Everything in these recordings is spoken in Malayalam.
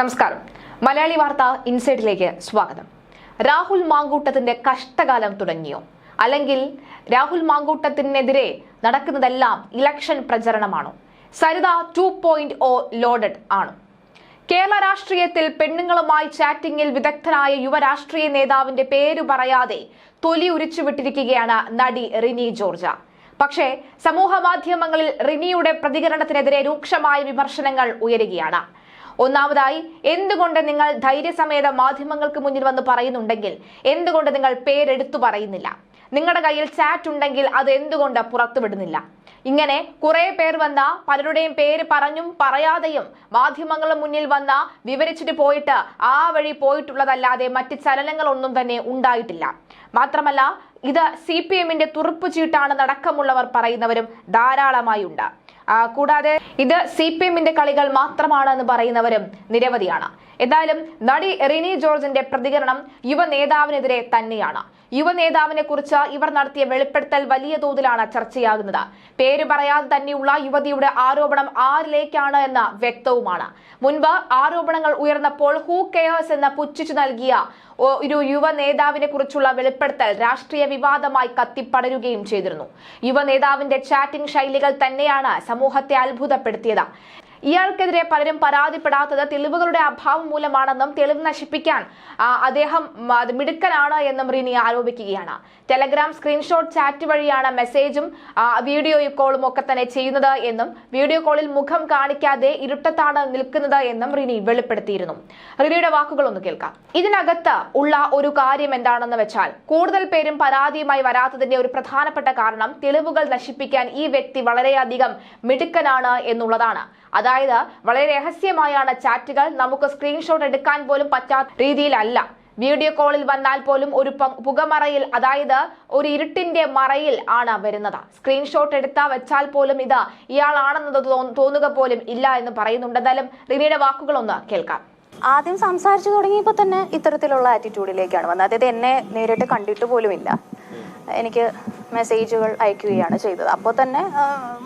നമസ്കാരം. മലയാളി വാർത്ത ഇൻസൈഡിലേക്ക് സ്വാഗതം. രാഹുൽ മാങ്കൂട്ടത്തിന്റെ കഷ്ടകാലം തുടങ്ങിയോ? അല്ലെങ്കിൽ രാഹുൽ മാങ്കൂട്ടത്തിനെതിരെ നടക്കുന്നതെല്ലാം election പ്രചരണമാണോ? Saritha two point o loaded ആണ്? കേരള രാഷ്ട്രീയത്തിൽ പെണ്ണുങ്ങളുമായി ചാറ്റിംഗിൽ വിദഗ്ധനായ യുവ രാഷ്ട്രീയ നേതാവിന്റെ പേരു പറയാതെ തൊലി ഉരിച്ചുവിട്ടിരിക്കുകയാണ് നടി റിനി ജോർജ. പക്ഷേ സമൂഹ മാധ്യമങ്ങളിൽ റിനിയുടെ പ്രതികരണത്തിനെതിരെ രൂക്ഷമായ വിമർശനങ്ങൾ ഉയരുകയാണ്. ഒന്നാമതായി എന്തുകൊണ്ട് നിങ്ങൾ ധൈര്യസമേത മാധ്യമങ്ങൾക്ക് മുന്നിൽ വന്ന് പറയുന്നുണ്ടെങ്കിൽ എന്തുകൊണ്ട് നിങ്ങൾ പേരെടുത്തു പറയുന്നില്ല? നിങ്ങളുടെ കയ്യിൽ ചാറ്റ് ഉണ്ടെങ്കിൽ അത് എന്തുകൊണ്ട് പുറത്തുവിടുന്നില്ല? ഇങ്ങനെ കുറെ പേർ വന്ന പലരുടെയും പേര് പറഞ്ഞും പറയാതെയും മാധ്യമങ്ങളുടെ മുന്നിൽ വന്ന വിവരിച്ചിട്ട് പോയിട്ട് ആ വഴി പോയിട്ടുള്ളതല്ലാതെ മറ്റ് ചലനങ്ങളൊന്നും തന്നെ ഉണ്ടായിട്ടില്ല. മാത്രമല്ല ഇത് സി പി എമ്മിന്റെ തുറുപ്പ് ചീട്ടാണ് അടക്കമുള്ളവർ പറയുന്നവരും ധാരാളമായി ഉണ്ട് കൂടാതെ ഇത് സി പി എമ്മിന്റെ കളികൾ മാത്രമാണെന്ന് പറയുന്നവരും നിരവധിയാണ്. എന്തായാലും നടി റിനി ജോർജിന്റെ പ്രതികരണം യുവ നേതാവിനെതിരെ തന്നെയാണ്. യുവ നേതാവിനെ കുറിച്ച് ഇവർ നടത്തിയ വെളിപ്പെടുത്തൽ വലിയ തോതിലാണ് ചർച്ചയാകുന്നത്. പേര് പറയാതെ തന്നെയുള്ള യുവതിയുടെ ആരോപണം ആരിലേക്കാണ് എന്ന് വ്യക്തവുമാണ്. മുൻപ് ആരോപണങ്ങൾ ഉയർന്നപ്പോൾ ഹൂ കെയേഴ്സ് എന്ന് പുച്ഛിച്ചു നൽകിയ ഒരു യുവ നേതാവിനെ കുറിച്ചുള്ള വെളിപ്പെടുത്തൽ രാഷ്ട്രീയ വിവാദമായി കത്തിപ്പടരുകയും ചെയ്തിരുന്നു. യുവ നേതാവിന്റെ ചാറ്റിംഗ് ശൈലികൾ തന്നെയാണ് സമൂഹത്തെ അത്ഭുതപ്പെടുത്തിയത്. ഇയാൾക്കെതിരെ പലരും പരാതിപ്പെടാത്തത് തെളിവുകളുടെ അഭാവം മൂലമാണെന്നും തെളിവ് നശിപ്പിക്കാൻ അദ്ദേഹം മിടുക്കനാണ് എന്നും റിനി ആരോപിക്കുകയാണ്. ടെലഗ്രാം സ്ക്രീൻഷോട്ട് ചാറ്റ് വഴിയാണ് മെസ്സേജും വീഡിയോ കോളും ഒക്കെ തന്നെ ചെയ്യുന്നത് എന്നും വീഡിയോ കോളിൽ മുഖം കാണിക്കാതെ ഇരുട്ടത്താണ് നിൽക്കുന്നത് എന്നും റിനി വെളിപ്പെടുത്തിയിരുന്നു. റിനിയുടെ വാക്കുകൾ ഒന്ന് കേൾക്കാം. ഇതിനകത്ത് ഉള്ള ഒരു കാര്യം എന്താണെന്ന് വെച്ചാൽ കൂടുതൽ പേരും പരാതിയുമായി വരാത്തതിന്റെ ഒരു പ്രധാനപ്പെട്ട കാരണം തെളിവുകൾ നശിപ്പിക്കാൻ ഈ വ്യക്തി വളരെയധികം മിടുക്കനാണ് എന്നുള്ളതാണ്. അതായത് വളരെ രഹസ്യമായാണ് ചാറ്റുകൾ. നമുക്ക് സ്ക്രീൻഷോട്ട് എടുക്കാൻ പോലും പറ്റാത്ത രീതിയിലല്ല. വീഡിയോ കോളിൽ വന്നാൽ പോലും ഒരു പുകമറയിൽ അതായത് ഒരു ഇരുട്ടിന്റെ മറയിൽ ആണ് വരുന്നത്. സ്ക്രീൻഷോട്ട് എടുത്താൽ വെച്ചാൽ പോലും ഇത് ഇയാളാണെന്നത് തോന്നുക പോലും ഇല്ല എന്ന് പറയുന്നുണ്ട്. എന്തായാലും റിനിയുടെ വാക്കുകളൊന്ന് കേൾക്കാം. ആദ്യം സംസാരിച്ചു തുടങ്ങിയപ്പോൾ തന്നെ ഇത്തരത്തിലുള്ള ആറ്റിറ്റ്യൂഡിലേക്കാണ് വന്നത്. അതായത് എന്നെ നേരിട്ട് കണ്ടിട്ട് പോലുമില്ല. എനിക്ക് മെസ്സേജുകൾ അയക്കുകയാണ് ചെയ്തത്. അപ്പോൾ തന്നെ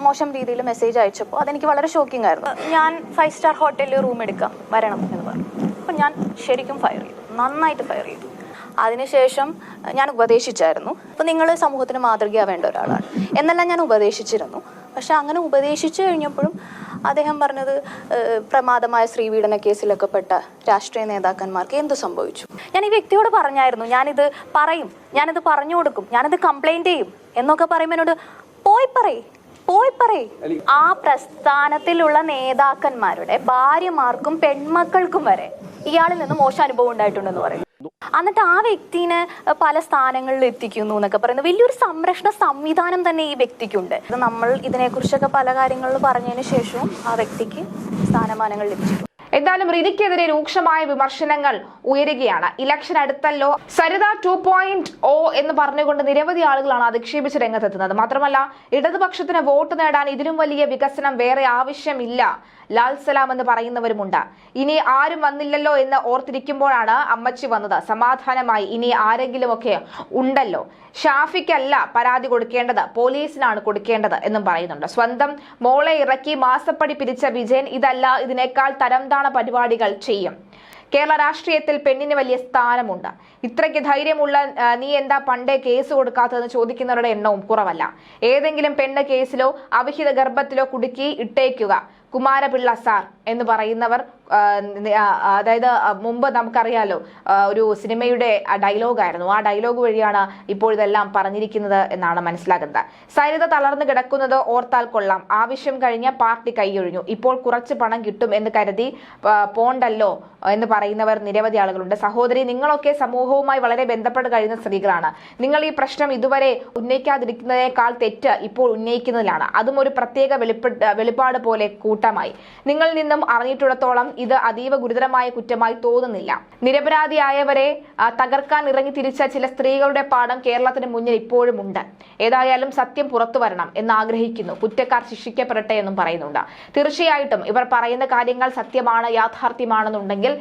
മോശം രീതിയിൽ മെസ്സേജ് അയച്ചപ്പോൾ അതെനിക്ക് വളരെ ഷോക്കിംഗ് ആയിരുന്നു. ഞാൻ ഫൈവ് സ്റ്റാർ ഹോട്ടലിൽ റൂം എടുക്കാം വരണം എന്ന് പറഞ്ഞു. അപ്പം ഞാൻ ശരിക്കും ഫയർ ചെയ്തു. നന്നായിട്ട് ഫയർ ചെയ്തു. അതിനുശേഷം ഞാൻ ഉപദേശിച്ചായിരുന്നു. അപ്പം നിങ്ങൾ സമൂഹത്തിന് മാതൃകയാവേണ്ട ഒരാളാണ്. എന്നെല്ലാം ഞാൻ ഉപദേശിച്ചിരുന്നു. പക്ഷെ അങ്ങനെ ഉപദേശിച്ചു കഴിഞ്ഞപ്പോഴും അദ്ദേഹം പറഞ്ഞത് പ്രമാദമായ ശ്രീവീടന കേസിലൊക്കെ പെട്ട രാഷ്ട്രീയ നേതാക്കന്മാർക്ക് എന്ത് സംഭവിച്ചു? ഞാൻ ഈ വ്യക്തിയോട് പറഞ്ഞായിരുന്നു ഞാനിത് പറയും ഞാനിത് പറഞ്ഞു കൊടുക്കും ഞാനിത് കംപ്ലൈന്റ് ചെയ്യും എന്നൊക്കെ പറയുമ്പോൾ എന്നോട് പോയി പറയും പോയി പറയും. ആ പ്രസ്ഥാനത്തിലുള്ള നേതാക്കന്മാരുടെ ഭാര്യമാർക്കും പെൺമക്കൾക്കും വരെ ഇയാളിൽ നിന്ന് മോശം അനുഭവം ഉണ്ടായിട്ടുണ്ടെന്ന് പറയും. എന്നിട്ട് ആ വ്യക്തിനെ പല സ്ഥാനങ്ങളിൽ എത്തിക്കുന്നു എന്നൊക്കെ പറയുന്നത് വലിയൊരു സംരക്ഷണ സംവിധാനം തന്നെ ഈ വ്യക്തിക്കുണ്ട്. നമ്മൾ ഇതിനെക്കുറിച്ചൊക്കെ പല കാര്യങ്ങളിൽ പറഞ്ഞതിന് ശേഷവും ആ വ്യക്തിക്ക് സ്ഥാനമാനങ്ങൾ ലഭിച്ചിട്ടുണ്ട്. എന്തായാലും റിനിക്കെതിരെ രൂക്ഷമായ വിമർശനങ്ങൾ ഉയരുകയാണ്. ഇലക്ഷൻ അടുത്തല്ലോ. സരിത ടു പോയിന്റ് ഓ എന്ന് പറഞ്ഞുകൊണ്ട് നിരവധി ആളുകളാണ് അധിക്ഷേപിച്ച് രംഗത്തെത്തുന്നത്. മാത്രമല്ല ഇടതുപക്ഷത്തിന് വോട്ട് നേടാൻ ഇതിലും വലിയ വികസനം വേറെ ആവശ്യമില്ല. ലാൽ സലാം എന്ന് പറയുന്നവരുമുണ്ട്. ഇനി ആരും വന്നില്ലല്ലോ എന്ന് ഓർത്തിരിക്കുമ്പോഴാണ് അമ്മച്ചി വന്നത്. സമാധാനമായി ഇനി ആരെങ്കിലും ഒക്കെ ഉണ്ടല്ലോ. ഷാഫിക്കല്ല പരാതി കൊടുക്കേണ്ടത്. പോലീസിനാണ് കൊടുക്കേണ്ടത് എന്നും പറയുന്നുണ്ട്. സ്വന്തം മോളെ ഇറക്കി മാസപ്പടി പിരിച്ച വിജയൻ ഇതല്ല. ഇതിനേക്കാൾ തരംതാണ പരിപാടികൾ ചെയ്യും. കേരള രാഷ്ട്രീയത്തിൽ പെണ്ണിന് വലിയ സ്ഥാനമുണ്ട്. ഇത്രയ്ക്ക് ധൈര്യമുള്ള നീ എന്താ പണ്ടേ കേസ് കൊടുക്കാത്തതെന്ന് ചോദിക്കുന്നവരുടെ എണ്ണവും കുറവല്ല. ഏതെങ്കിലും പെണ്ണ് കേസിലോ അവിഹിത ഗർഭത്തിലോ കുടുക്കി ഇട്ടേക്കുക. കുമാരപിള്ള സാർ എന്ന് പറയുന്നവർ അതായത് മുമ്പ് നമുക്കറിയാലോ ഒരു സിനിമയുടെ ഡയലോഗായിരുന്നു. ആ ഡയലോഗ് വഴിയാണ് ഇപ്പോൾ ഇതെല്ലാം പറഞ്ഞിരിക്കുന്നത് എന്നാണ് മനസ്സിലാകുന്നത്. സരിത തളർന്നു കിടക്കുന്നത് ഓർത്താൽ കൊള്ളാം. ആവശ്യം കഴിഞ്ഞ പാർട്ടി കൈയൊഴിഞ്ഞു. ഇപ്പോൾ കുറച്ച് പണം കിട്ടും എന്ന് കരുതി പോണ്ടല്ലോ എന്ന് പറയുന്നവർ നിരവധി ആളുകളുണ്ട്. സഹോദരി നിങ്ങളൊക്കെ സമൂഹവുമായി വളരെ ബന്ധപ്പെട്ട് കഴിയുന്ന സ്ത്രീകളാണ്. നിങ്ങൾ ഈ പ്രശ്നം ഇതുവരെ ഉന്നയിക്കാതിരിക്കുന്നതിനേക്കാൾ തെറ്റ് ഇപ്പോൾ ഉന്നയിക്കുന്നതിലാണ്. അതും ഒരു പ്രത്യേക വെളിപ്പെട്ട് വെളിപ്പാട് പോലെ കൂട്ടമായി. നിങ്ങളിൽ നിന്നും അറിഞ്ഞിട്ടുള്ളത്തോളം ഇത് അതീവ ഗുരുതരമായ കുറ്റമായി തോന്നുന്നില്ല. നിരപരാധിയായവരെ തകർക്കാൻ ഇറങ്ങി തിരിച്ച ചില സ്ത്രീകളുടെ പാഠം കേരളത്തിന് മുന്നിൽ ഇപ്പോഴും ഉണ്ട്. ഏതായാലും സത്യം പുറത്തു വരണം എന്ന് ആഗ്രഹിക്കുന്നു കുറ്റക്കാർ ശിക്ഷിക്കപ്പെടട്ടെ എന്നും പറയുന്നുണ്ട്. തീർച്ചയായിട്ടും ഇവർ പറയുന്ന കാര്യങ്ങൾ സത്യമാണ് യാഥാർത്ഥ്യമാണെന്നുണ്ടെങ്കിൽ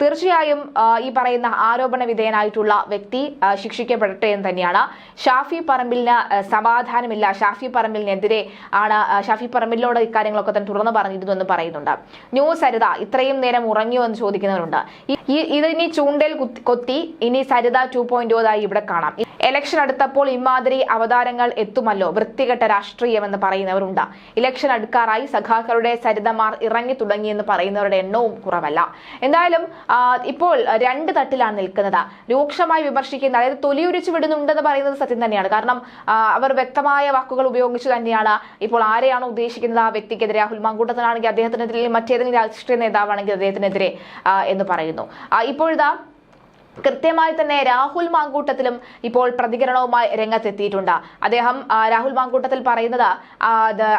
തീർച്ചയായും ഈ പറയുന്ന ആരോപണ വിധേയനായിട്ടുള്ള വ്യക്തി ശിക്ഷിക്കപ്പെടട്ടെ എന്ന് തന്നെയാണ്. ഷാഫി പറമ്പിലിന് സമാധാനമില്ല. ഷാഫി പറമ്പിലിനെതിരെ ആണ് ഷാഫി പറമ്പിലിനോട് ഇക്കാര്യങ്ങളൊക്കെ തന്നെ തുറന്നു പറഞ്ഞിരുന്നു എന്ന് പറയുന്നുണ്ട്. ന്യൂസ് സരിത ഇത്രയും നേരം ഉറങ്ങിയോ എന്ന് ചോദിക്കുന്നവരുണ്ട്. ഈ- ഇനി ചൂണ്ടൽ കൊത്തി ഇനി സരിത ടു പോയിന്റ് ആയി ഇവിടെ കാണാം. ഇലക്ഷൻ അടുത്തപ്പോൾ ഇമാതിരി അവതാരങ്ങൾ എത്തുമല്ലോ. വൃത്തികെട്ട രാഷ്ട്രീയം എന്ന് പറയുന്നവരുണ്ട്. ഇലക്ഷൻ അടുക്കാറായി സഖാക്കളുടെ സരിതമാർ ഇറങ്ങി തുടങ്ങിയെന്ന് പറയുന്നവരുടെ എണ്ണവും കുറവല്ല. എന്തായാലും ഇപ്പോൾ രണ്ട് തട്ടിലാണ് നിൽക്കുന്നത്. രൂക്ഷമായി വിമർശിക്കുന്ന അതായത് തൊലിയുരിച്ചു വിടുന്നുണ്ടെന്ന് പറയുന്നത് സത്യം തന്നെയാണ്. കാരണം അവർ വ്യക്തമായ വാക്കുകൾ ഉപയോഗിച്ചു തന്നെയാണ് ഇപ്പോൾ ആരെയാണ് ഉദ്ദേശിക്കുന്നത് ആ വ്യക്തിക്കെതിരെ. രാഹുൽ മാങ്കൂട്ടത്തിനാണെങ്കിൽ അദ്ദേഹത്തിനെതിരെ മറ്റേതെങ്കിലും രാഷ്ട്രീയ നേതാവാണെങ്കിൽ അദ്ദേഹത്തിനെതിരെ എന്ന് പറയുന്നു. ആ, ഇപ്പോഴിതാ കൃത്യമായി തന്നെ രാഹുൽ മാങ്കൂട്ടത്തിലും ഇപ്പോൾ പ്രതികരണവുമായി രംഗത്തെത്തിയിട്ടുണ്ട്. അദ്ദേഹം രാഹുൽ മാങ്കൂട്ടത്തിൽ പറയുന്നത്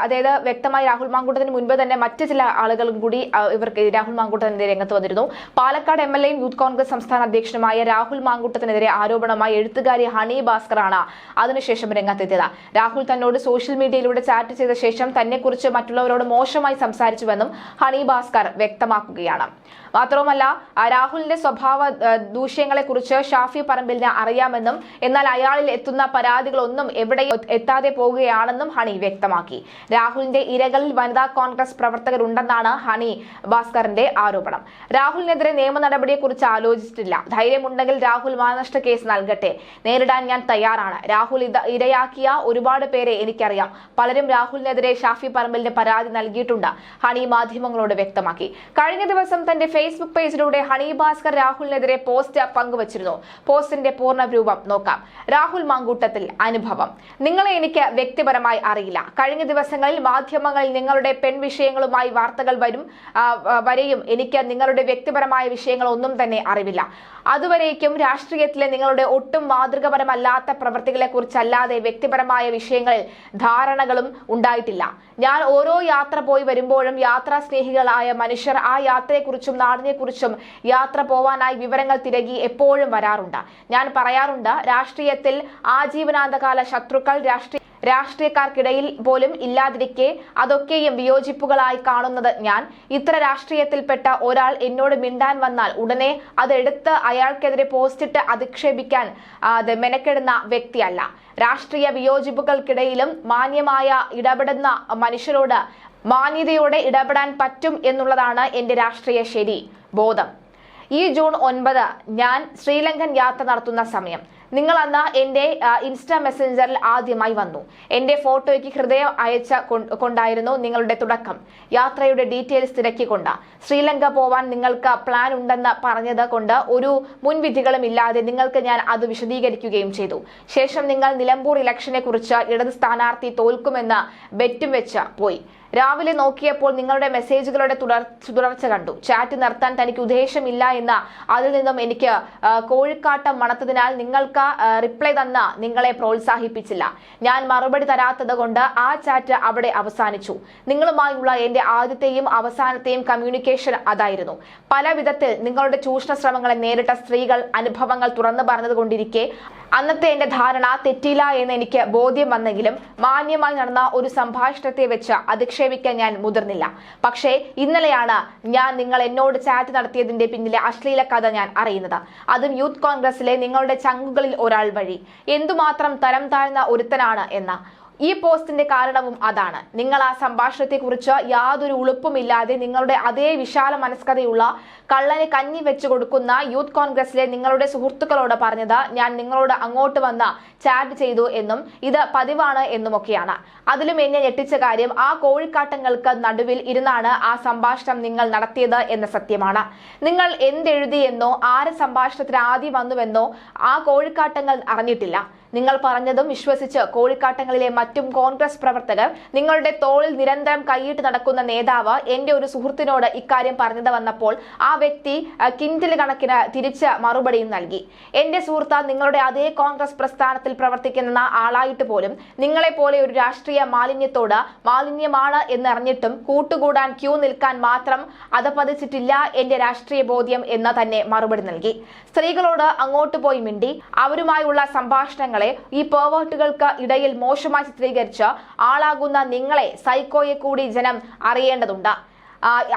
അതായത് വ്യക്തമായി രാഹുൽ മാങ്കൂട്ടത്തിന് മുൻപ് തന്നെ മറ്റ് ചില ആളുകളും കൂടി ഇവർക്ക് രാഹുൽ മാങ്കൂട്ടത്തിനെതിരെ രംഗത്ത് വന്നിരുന്നു. പാലക്കാട് എം എൽ എയും യൂത്ത് കോൺഗ്രസ് സംസ്ഥാന അധ്യക്ഷനുമായ രാഹുൽ മാങ്കൂട്ടത്തിനെതിരെ ആരോപണമായി എഴുത്തുകാരി ഹണി ഭാസ്കറാണ് അതിനുശേഷം രംഗത്തെത്തിയത്. രാഹുൽ തന്നോട് സോഷ്യൽ മീഡിയയിലൂടെ ചാറ്റ് ചെയ്ത ശേഷം തന്നെക്കുറിച്ച് മറ്റുള്ളവരോട് മോശമായി സംസാരിച്ചുവെന്നും ഹണി ഭാസ്കർ വ്യക്തമാക്കുകയാണ്. മാത്രവുമല്ല രാഹുലിന്റെ സ്വഭാവ ആ, ദൂഷ്യങ്ങളെക്കുറിച്ച് ഷാഫി പറമ്പിലിന് അറിയാമെന്നും എന്നാൽ അയാളിൽ എത്തുന്ന പരാതികളൊന്നും എവിടെയും എത്താതെ പോകുകയാണെന്നും ഹണി വ്യക്തമാക്കി. രാഹുലിന്റെ ഇരകളിൽ വനിതാ കോൺഗ്രസ് പ്രവർത്തകരുണ്ടെന്നാണ് ഹണി ഭാസ്കറിന്റെ ആരോപണം. രാഹുലിനെതിരെ നിയമ നടപടിയെക്കുറിച്ച് ആലോചിച്ചിട്ടില്ല. ധൈര്യമുണ്ടെങ്കിൽ രാഹുൽ മാനനഷ്ട കേസ് നൽകട്ടെ. നേരിടാൻ ഞാൻ തയ്യാറാണ്. രാഹുൽ ഇരയാക്കിയ ഒരുപാട് പേരെ എനിക്കറിയാം. പലരും രാഹുലിനെതിരെ ഷാഫി പറമ്പിലിന് പരാതി നൽകിയിട്ടുണ്ട്. ഹണി മാധ്യമങ്ങളോട് വ്യക്തമാക്കി. കഴിഞ്ഞ ദിവസം തന്റെ ഫേസ്ബുക്ക് പേജിലൂടെ ഹണി ഭാസ്കർ രാഹുലിനെതിരെ പോസ്റ്റ് പങ്കുവച്ചിരുന്നു. പോസ്റ്റിന്റെ പൂർണ രൂപം നോക്കാം. രാഹുൽ മാങ്കൂട്ടത്തിൽ അനുഭവം. നിങ്ങളെ എനിക്ക് വ്യക്തിപരമായി അറിയില്ല. കഴിഞ്ഞ ദിവസങ്ങളിൽ മാധ്യമങ്ങളിൽ നിങ്ങളുടെ പെൺ വിഷയങ്ങളുമായി വാർത്തകൾ വരും വരെയും എനിക്ക് നിങ്ങളുടെ വ്യക്തിപരമായ വിഷയങ്ങൾ ഒന്നും തന്നെ അറിവില്ല. അതുവരേക്കും രാഷ്ട്രീയത്തിലെ നിങ്ങളുടെ ഒട്ടും മാതൃകപരമല്ലാത്ത പ്രവൃത്തികളെ കുറിച്ചല്ലാതെ വ്യക്തിപരമായ വിഷയങ്ങളിൽ ധാരണകളും ഉണ്ടായിട്ടില്ല. ഞാൻ ഓരോ യാത്ര പോയി വരുമ്പോഴും യാത്രാ സ്നേഹികളായ മനുഷ്യർ ആ യാത്രയെക്കുറിച്ചും നാടിനെക്കുറിച്ചും യാത്ര പോവാനായി വിവരങ്ങൾ തിരകി എപ്പോഴും വരാറുണ്ട്. ഞാൻ പറയാറുണ്ട് രാഷ്ട്രീയത്തിൽ ആജീവനാന്തകാല ശത്രുക്കൾ രാഷ്ട്രീയ രാഷ്ട്രീയക്കാർക്കിടയിൽ പോലും ഇല്ലാതിരിക്കെ അതൊക്കെയും വിയോജിപ്പുകളായി കാണുന്നത് ഞാൻ. ഇത്ര രാഷ്ട്രീയത്തിൽപ്പെട്ട ഒരാൾ എന്നോട് മിണ്ടാൻ വന്നാൽ ഉടനെ അതെടുത്ത് അയാൾക്കെതിരെ പോസ്റ്റിട്ട് അധിക്ഷേപിക്കാൻ മെനക്കെടുന്ന വ്യക്തിയല്ല. രാഷ്ട്രീയ വിയോജിപ്പുകൾക്കിടയിലും മാന്യമായ ഇടപെടുന്ന മനുഷ്യരോട് മാന്യതയോടെ ഇടപെടാൻ പറ്റും എന്നുള്ളതാണ് എന്റെ രാഷ്ട്രീയ ശരി ബോധം. ഈ ജൂൺ ഒൻപത് ഞാൻ ശ്രീലങ്കൻ യാത്ര നടത്തുന്ന സമയം. നിങ്ങൾ അന്ന് എന്റെ ഇൻസ്റ്റാ മെസ്സഞ്ചറിൽ ആദ്യമായി വന്നു. എന്റെ ഫോട്ടോയ്ക്ക് ഹൃദയം അയച്ച കൊണ്ടായിരുന്നു നിങ്ങളുടെ തുടക്കം. യാത്രയുടെ ഡീറ്റെയിൽസ് തിരക്കിക്കൊണ്ട്. ശ്രീലങ്ക പോവാൻ നിങ്ങൾക്ക് പ്ലാൻ ഉണ്ടെന്ന് പറഞ്ഞത് കൊണ്ട് ഒരു മുൻവിധികളും ഇല്ലാതെ നിങ്ങൾക്ക് ഞാൻ അത് വിശദീകരിക്കുകയും ചെയ്തു. ശേഷം നിങ്ങൾ നിലമ്പൂർ ഇലക്ഷനെ കുറിച്ച് ഇടത് സ്ഥാനാർത്ഥി തോൽക്കുമെന്ന് ബെറ്റും വെച്ച് പോയി. രാവിലെ നോക്കിയപ്പോൾ നിങ്ങളുടെ മെസ്സേജുകളുടെ തുടർ തുടർച്ച കണ്ടു. ചാറ്റ് നിർത്താൻ തനിക്ക് ഉദ്ദേശമില്ല എന്ന അതിൽ നിന്നും എനിക്ക് കോഴിക്കാട്ടം മണത്തതിനാൽ നിങ്ങൾക്ക് റിപ്ലൈ തന്ന നിങ്ങളെ പ്രോത്സാഹിപ്പിച്ചില്ല. ഞാൻ മറുപടി തരാത്തത് കൊണ്ട് ആ ചാറ്റ് അവിടെ അവസാനിച്ചു. നിങ്ങളുമായുള്ള എന്റെ ആദ്യത്തെയും അവസാനത്തെയും കമ്മ്യൂണിക്കേഷൻ അതായിരുന്നു. പല വിധത്തിൽ നിങ്ങളുടെ ചൂഷണ ശ്രമങ്ങളെ നേരിട്ട സ്ത്രീകൾ അനുഭവങ്ങൾ തുറന്നു പറഞ്ഞതുകൊണ്ടിരിക്കെ അന്നത്തെ എന്റെ ധാരണ തെറ്റില്ല എന്ന് എനിക്ക് ബോധ്യം വന്നെങ്കിലും മാന്യമായി നടന്ന ഒരു സംഭാഷണത്തെ വെച്ച് അധിക്ഷേപിക്കാൻ ഞാൻ മുതിർന്നില്ല. പക്ഷേ ഇന്നലെയാണ് ഞാൻ നിങ്ങൾ എന്നോട് ചാറ്റ് നടത്തിയതിന്റെ പിന്നിലെ അശ്ലീല കഥ ഞാൻ അറിയുന്നത്. അതും യൂത്ത് കോൺഗ്രസിലെ നിങ്ങളുടെ ചങ്കുകളിൽ ഒരാൾ വഴി. എന്തുമാത്രം തരം താഴ്ന്ന ഒരുത്തനാണ് എന്ന ഈ പോസ്റ്റിന്റെ കാരണവും അതാണ്. നിങ്ങൾ ആ സംഭാഷണത്തെക്കുറിച്ച് യാതൊരു ഉളുപ്പുമില്ലാതെ നിങ്ങളുടെ അതേ വിശാല മനസ്കതയുള്ള കള്ളനെ കഞ്ഞി വെച്ചു കൊടുക്കുന്ന യൂത്ത് കോൺഗ്രസിലെ നിങ്ങളുടെ സുഹൃത്തുക്കളോട് പറഞ്ഞത് ഞാൻ നിങ്ങളോട് അങ്ങോട്ട് വന്ന ചാറ്റ് ചെയ്തു എന്നും ഇത് പതിവാണ് എന്നുമൊക്കെയാണ്. അതിലും എന്നെ ഞെട്ടിച്ച കാര്യം ആ കോഴിക്കാട്ടങ്ങൾക്ക് നടുവിൽ ഇരുന്നാണ് ആ സംഭാഷണം നിങ്ങൾ നടത്തിയത് എന്ന സത്യമാണ്. നിങ്ങൾ എന്തെഴുതിയെന്നോ ആര് സംഭാഷണത്തിന് ആദ്യം വന്നുവെന്നോ ആ കോഴിക്കാട്ടങ്ങൾ അറിഞ്ഞിട്ടില്ല. നിങ്ങൾ പറഞ്ഞതും വിശ്വസിച്ച് കോഴിക്കാട്ടങ്ങളിലെ മറ്റും കോൺഗ്രസ് പ്രവർത്തകർ നിങ്ങളുടെ തോളിൽ നിരന്തരം കൈയിട്ട് നടക്കുന്ന നേതാവ് എന്റെ ഒരു സുഹൃത്തിനോട് ഇക്കാര്യം പറഞ്ഞത് വന്നപ്പോൾ ആ വ്യക്തി കിൻഡിൽ കണക്കിന് തിരിച്ച് മറുപടിയും നൽകി. എന്റെ സുഹൃത്ത് നിങ്ങളുടെ അതേ കോൺഗ്രസ് പ്രസ്ഥാനത്തിൽ പ്രവർത്തിക്കുന്ന ആളായിട്ട് പോലും നിങ്ങളെ പോലെ ഒരു രാഷ്ട്രീയ മാലിന്യത്തോട് മാലിന്യമാണ് എന്നറിഞ്ഞിട്ടും കൂട്ടുകൂടാൻ ക്യൂ നിൽക്കാൻ മാത്രം അതപതിച്ചിട്ടില്ല എന്റെ രാഷ്ട്രീയ ബോധ്യം എന്ന് തന്നെ മറുപടി നൽകി. സ്ത്രീകളോട് അങ്ങോട്ട് പോയി മിണ്ടി അവരുമായുള്ള സംഭാഷണങ്ങളെ ഈ പേവേർട്ടുകൾക്ക് ഇടയിൽ മോശമായി ചിത്രീകരിച്ച ആളാകുന്ന നിങ്ങളെ സൈക്കോയെ കൂടി ജനം അറിയേണ്ടതുണ്ട്.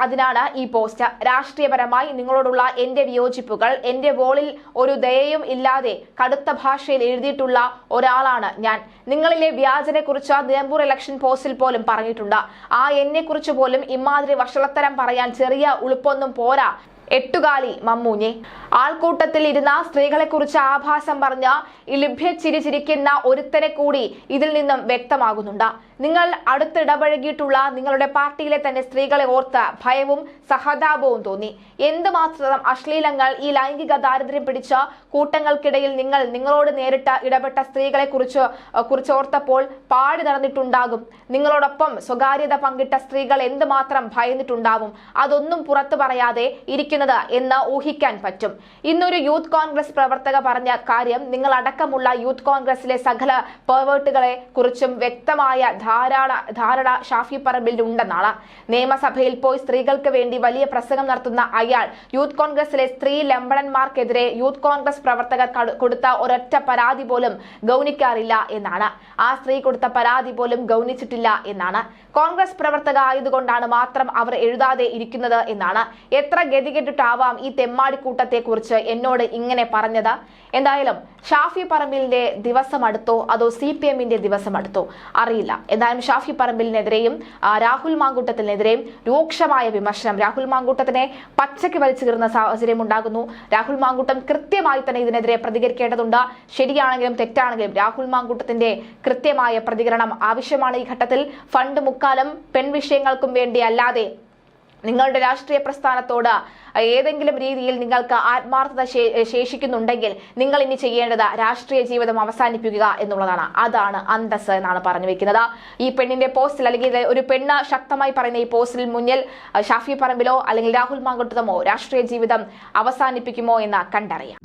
അതിനാണ് ഈ പോസ്റ്റ്. രാഷ്ട്രീയപരമായി നിങ്ങളോടുള്ള എന്റെ വിയോജിപ്പുകൾ എന്റെ വോളിൽ ഒരു ദയയും ഇല്ലാതെ കടുത്ത ഭാഷയിൽ എഴുതിയിട്ടുള്ള ഒരാളാണ് ഞാൻ. നിങ്ങളിലെ വ്യാജനെ കുറിച്ച് നിലമ്പൂർ ഇലക്ഷൻ പോസ്റ്റിൽ പോലും പറഞ്ഞിട്ടുണ്ട്. ആ എന്നെ കുറിച്ച് പോലും ഇമാതിരി വഷളത്തരം പറയാൻ ചെറിയ ഉളുപ്പൊന്നും പോരാ. എട്ടുകാലി മമ്മൂഞ്ഞെ. ആൾക്കൂട്ടത്തിൽ ഇരുന്ന സ്ത്രീകളെ കുറിച്ച് ആഭാസം പറഞ്ഞ ലഭ്യ ചിരി ചിരിക്കുന്ന ഒരുത്തനെ കൂടി ഇതിൽ നിന്നും വ്യക്തമാകുന്നുണ്ട്. നിങ്ങൾ അടുത്തിടപഴകിയിട്ടുള്ള നിങ്ങളുടെ പാർട്ടിയിലെ തന്നെ സ്ത്രീകളെ ഓർത്ത് ഭയവും സഹതാപവും തോന്നി. എന്തുമാത്രം അശ്ലീലങ്ങൾ ഈ ലൈംഗിക ദാരിദ്ര്യം പിടിച്ച കൂട്ടങ്ങൾക്കിടയിൽ നിങ്ങൾ നിങ്ങളോട് നേരിട്ട് ഇടപെട്ട സ്ത്രീകളെ കുറിച്ച് കുറിച്ച് ഓർത്തപ്പോൾ പാടി നടന്നിട്ടുണ്ടാകും. നിങ്ങളോടൊപ്പം സ്വകാര്യത പങ്കിട്ട സ്ത്രീകൾ എന്തുമാത്രം ഭയന്നിട്ടുണ്ടാവും? അതൊന്നും പുറത്തു പറയാതെ ഇരിക്കുന്നത് എന്ന് ഊഹിക്കാൻ പറ്റും. ഇന്നൊരു യൂത്ത് കോൺഗ്രസ് പ്രവർത്തക പറഞ്ഞ കാര്യം നിങ്ങൾ അടക്കമുള്ള യൂത്ത് കോൺഗ്രസിലെ സകല പേവേട്ടുകളെ കുറിച്ചും വ്യക്തമായ ധാരാള ധാരണ ഷാഫി പറമ്പിൽ ഉണ്ടെന്നാണ് നിയമസഭയിൽ പോയി സ്ത്രീകൾക്ക് വേണ്ടി വലിയ പ്രസംഗം നടത്തുന്ന അയാൾ യൂത്ത് കോൺഗ്രസിലെ സ്ത്രീ ലംബടന്മാർക്കെതിരെ യൂത്ത് കോൺഗ്രസ് പ്രവർത്തകർ കൊടുത്ത ഒരൊറ്റ പരാതി പോലും ഗൗനിക്കാറില്ല എന്നാണ്. ആ സ്ത്രീ കൊടുത്ത പരാതി പോലും ഗൗനിച്ചിട്ടില്ല എന്നാണ്. കോൺഗ്രസ് പ്രവർത്തക ആയതുകൊണ്ടാണ് മാത്രം അവർ എഴുതാതെ ഇരിക്കുന്നത് എന്നാണ്. എത്ര ഗതികെട്ടിട്ടാവാം ഈ തെമ്മാടിക്കൂട്ടത്തെ കുറിച്ച് എന്നോട് ഇങ്ങനെ പറഞ്ഞത്. എന്തായാലും ഷാഫി പറമ്പിലിന്റെ ദിവസം അടുത്തോ അതോ സി പി എമ്മിന്റെ ദിവസം അടുത്തോ അറിയില്ല. എന്തായാലും ഷാഫി പറമ്പിലിനെതിരെയും രാഹുൽ മാങ്കൂട്ടത്തിനെതിരെയും രൂക്ഷമായ വിമർശനം. രാഹുൽ മാങ്കൂട്ടത്തിനെ പച്ചയ്ക്ക് വലിച്ചു കീറുന്ന സാഹചര്യം ഉണ്ടാകുന്നു. രാഹുൽ മാങ്കൂട്ടം കൃത്യമായി തന്നെ ഇതിനെതിരെ പ്രതികരിക്കേണ്ടതുണ്ട്. ശരിയാണെങ്കിലും തെറ്റാണെങ്കിലും രാഹുൽ മാങ്കൂട്ടത്തിന്റെ കൃത്യമായ പ്രതികരണം ആവശ്യമാണ് ഈ ഘട്ടത്തിൽ. ഫണ്ട് മുക്കാലം പെൺവിഷയങ്ങൾക്കും വേണ്ടി അല്ലാതെ നിങ്ങളുടെ രാഷ്ട്രീയ പ്രസ്ഥാനത്തോട് ഏതെങ്കിലും രീതിയിൽ നിങ്ങൾക്ക് ആത്മാർത്ഥത ശേഷിക്കുന്നുണ്ടെങ്കിൽ നിങ്ങൾ ഇനി ചെയ്യേണ്ടത് രാഷ്ട്രീയ ജീവിതം അവസാനിപ്പിക്കുക എന്നുള്ളതാണ്. അതാണ് അന്തസ് എന്നാണ് പറഞ്ഞു വെക്കുന്നത്. ഈ പെണ്ണിന്റെ പോസ്റ്റിൽ അല്ലെങ്കിൽ ഒരു പെണ്ണ് ശക്തമായി പറയുന്ന ഈ പോസ്റ്റിൽ മുന്നിൽ ഷാഫി പറമ്പിലോ അല്ലെങ്കിൽ രാഹുൽ മാങ്കുട്ടമോ രാഷ്ട്രീയ ജീവിതം അവസാനിപ്പിക്കുമോ എന്ന് കണ്ടറിയാം.